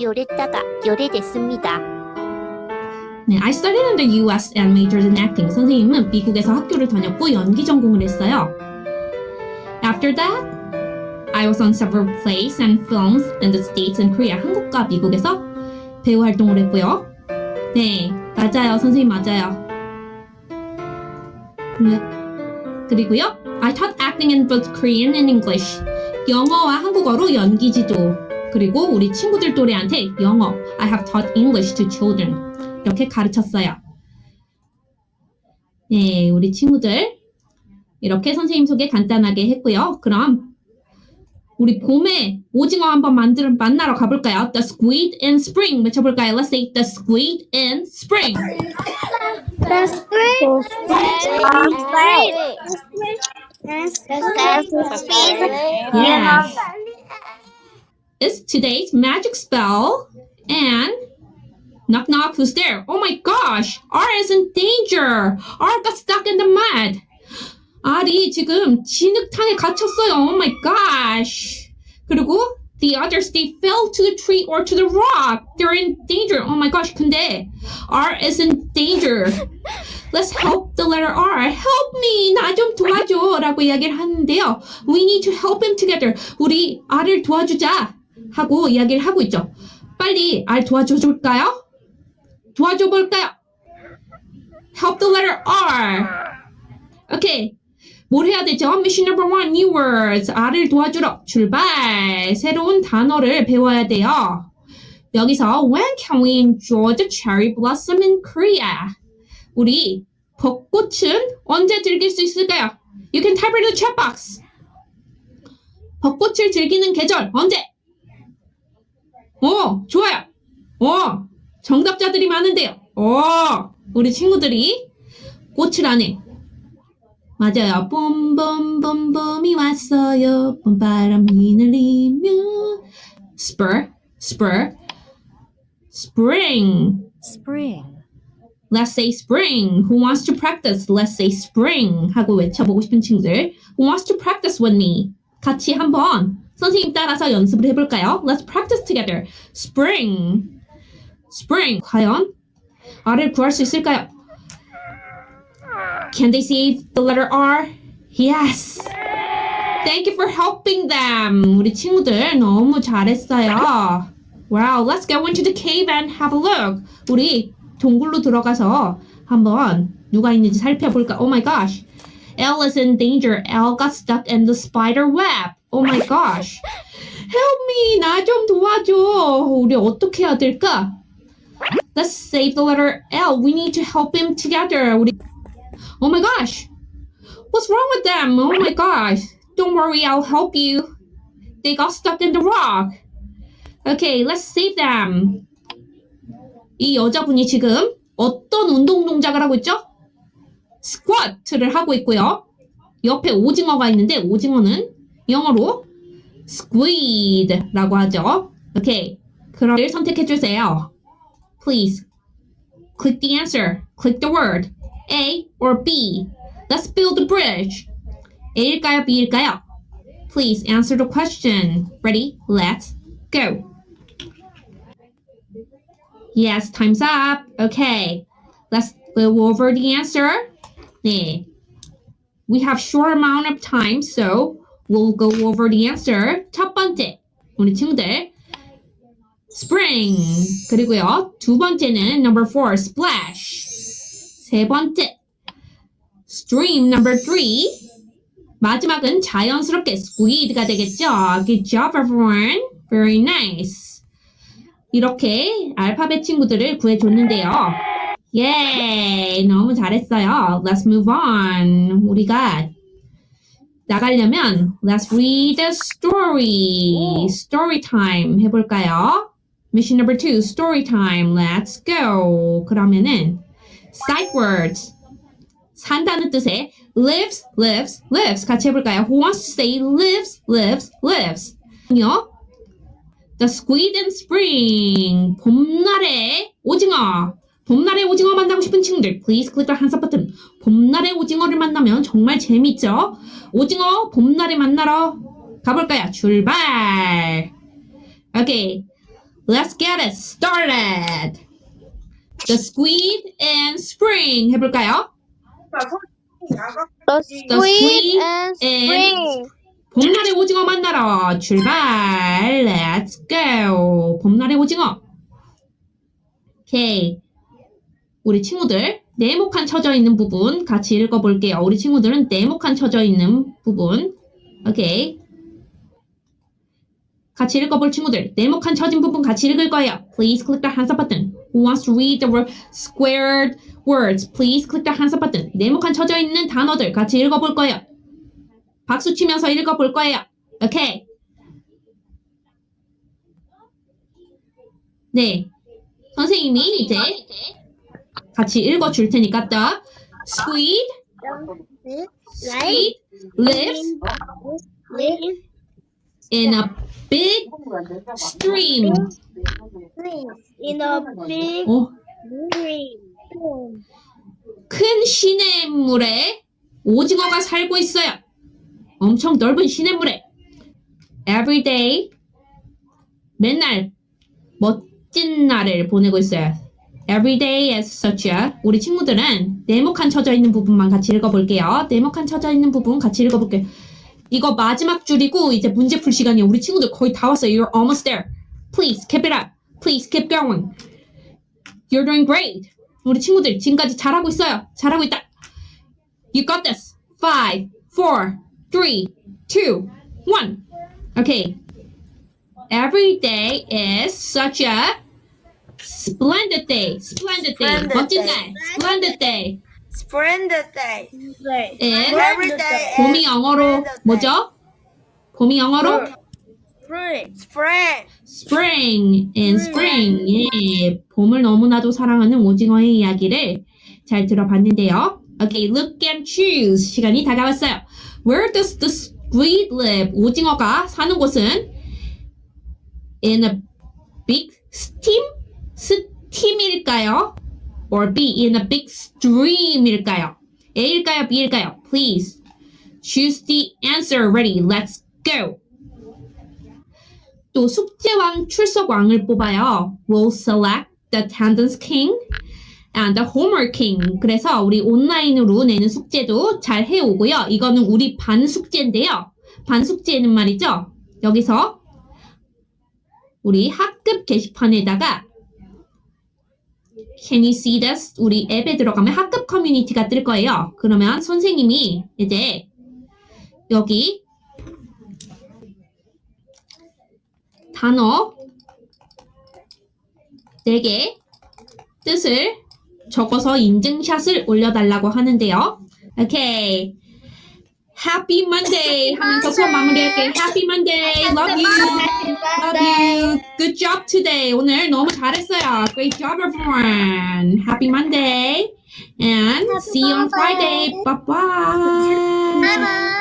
요랬다가 요래됐습니다. 네, I studied in the US and majored in acting. 선생님은 미국에서 학교를 다녔고 연기 전공을 했어요. After that, I was on several plays and films in the States and Korea. 한국과 미국에서 배우 활동을 했고요. 네, 맞아요. 선생님 맞아요. 네. 그리고요, I taught acting in both Korean and English. 영어와 한국어로 연기 지도. 그리고 우리 친구들 또래한테 영어. I have taught English to children. 이렇게 가르쳤어요. 네, 우리 친구들. 이렇게 선생님 소개 간단하게 했고요. 그럼 우리 봄에 오징어 한번 만들 만나러 가볼까요? The squid in spring 외쳐볼까요? Let's say the squid in spring. The squid Yes. It's today's magic spell and knock knock who's there? Oh my gosh, R is in danger. R got stuck in the mud. R이 지금 진흙탕에 갇혔어요. Oh my gosh. 그리고 the others they fell to the tree or to the rock. They're in danger. Oh my gosh. 근데 R is in danger. Let's help the letter R. Help me. 나 좀 도와줘. 라고 이야기를 하는데요. We need to help him together. 우리 R을 도와주자. 하고 이야기를 하고 있죠. 빨리 R 도와줘 줄까요? 도와줘 볼까요? Help the letter R. 오케이. 뭘 해야 되죠? Mission number one, new words. R을 도와주러 출발. 새로운 단어를 배워야 돼요. 여기서 When can we enjoy the cherry blossom in Korea? 우리 벚꽃은 언제 즐길 수 있을까요? You can type in the chat box. 벚꽃을 즐기는 계절 언제? 오, 좋아요. 오, 정답자들이 많은데요. 오, 우리 친구들이 꽃을 안에 맞아요. 봄봄봄봄이 왔어요. 봄바람이 날리며 spur, spur, spring. Spring. Let's say spring. Who wants to practice? Let's say spring. 하고 외쳐보고 싶은 친구들. Who wants to practice with me? 같이 한번 선생님 따라서 연습을 해볼까요? Let's practice together. Spring. Spring. 과연 R을 구할 수 있을까요? Can they see the letter R? Yes. Thank you for helping them. 우리 친구들 너무 잘했어요. Wow, let's go into the cave and have a look. 우리 동굴로 들어가서 한번 누가 있는지 살펴볼까? Oh my gosh. Elle is in danger. Elle got stuck in the spider web. Oh my gosh. Help me. 나 좀 도와줘. 우리 어떻게 해야 될까? Let's save the letter L. We need to help him together. 우리 Oh my gosh. What's wrong with them? Oh my gosh. Don't worry, I'll help you. They got stuck in the rock. Okay, let's save them. 이 여자분이 지금 어떤 운동 동작을 하고 있죠? 스쿼트를 하고 있고요. 옆에 오징어가 있는데 오징어는 영어로 squid라고 하죠. 오케이. 그럼 선택해 주세요. Please click the answer. Click the word. A or B. Let's build the bridge. A일까요? B일까요? Please answer the question. Ready? Let's go. Yes, time's up. Okay. Let's go over the answer. 네. We have short amount of time, so we'll go over the answer. 첫 번째, 우리 친구들. Spring. 그리고요, 두 번째는 number four, splash. 세 번째, stream number three. 마지막은 자연스럽게 squid가 되겠죠. Good job, everyone. Very nice. 이렇게 알파벳 친구들을 구해줬는데요. 예, 너무 잘했어요. Let's move on. 우리가 나가려면 let's read the story. Story time 해볼까요? Mission number two, story time. Let's go. 그러면은 sight words. 산다는 뜻의 lives, lives, lives 같이 해볼까요? Who wants to say lives, lives, lives? 요 The squid in spring. 봄날의 오징어. 봄날의 오징어 만나고 싶은 친구들, please click the hands up 버튼. 봄날의 오징어를 만나면 정말 재밌죠? 오징어 봄날에 만나러 가볼까요? 출발! Okay, Let's get it started. The squid and spring 해볼까요? The squid squid and spring. 봄날의 오징어 만나러 출발. Let's go. 봄날의 오징어. 오케이. 우리 친구들 네모칸 쳐져 있는 부분 같이 읽어볼게요. 우리 친구들은 네모칸 쳐져 있는 부분. 오케이. 같이 읽어볼 친구들 네모칸 쳐진 부분 같이 읽을 거예요. Please click the hands up button. Who wants to read the word squared words? Please click the hands up button. 네모칸 쳐져 있는 단어들 같이 읽어볼 거예요. 박수 치면서 읽어볼 거예요. 오케이. 네. 선생님이 이제 같이 읽어 줄 테니까 the squid, squid lives in a big stream. in a big 어, stream. 큰 시냇물에 오징어가 살고 있어요. 엄청 넓은 시냇물에. Every day, 맨날 멋진 날을 보내고 있어요. Every day as such. 우리 친구들은 네모칸 쳐져 있는 부분만 같이 읽어볼게요. 네모칸 쳐져 있는 부분 같이 읽어볼게요. 이거 마지막 줄이고 이제 문제 풀 시간이에요. 우리 친구들 거의 다 왔어요. You're almost there. Please keep it up. Please keep going. You're doing great. 우리 친구들 지금까지 잘하고 있어요. 잘하고 있다. You got this. Five, four, three, two, one. Okay. Every day is such a splendid day. Splendid day. Splendid 멋진 day. 날. Splendid day. Splendid day. And Every day 봄이 is 영어로 splendid. 뭐죠? 봄이 영어로 Spring. Spring. spring and spring. 예. 봄을 너무나도 사랑하는 오징어의 이야기를 잘 들어봤는데요. Okay, look and choose. 시간이 다가왔어요. Where does the squid live? 오징어가 사는 곳은 in a big steam? Steam일까요? or B in a big stream일까요? A일까요? B일까요? Please choose the answer. Ready? Let's go. 또 숙제왕 출석왕을 뽑아요. We'll select the attendance king and the homework king. 그래서 우리 온라인으로 내는 숙제도 잘 해오고요. 이거는 우리 반 숙제인데요. 반 숙제는 말이죠. 여기서 우리 학급 게시판에다가 Can you see this? 우리 앱에 들어가면 학급 커뮤니티가 뜰 거예요. 그러면 선생님이 이제 여기 단어 4개 뜻을 적어서 인증샷을 올려달라고 하는데요. 오케이. Happy Monday 하면서 수업 마무리할게요. Happy Monday. Love you. Love you. Good job today. 오늘 너무 잘했어요. Great job everyone. Happy Monday. And see you on Friday. Bye-bye. Bye bye.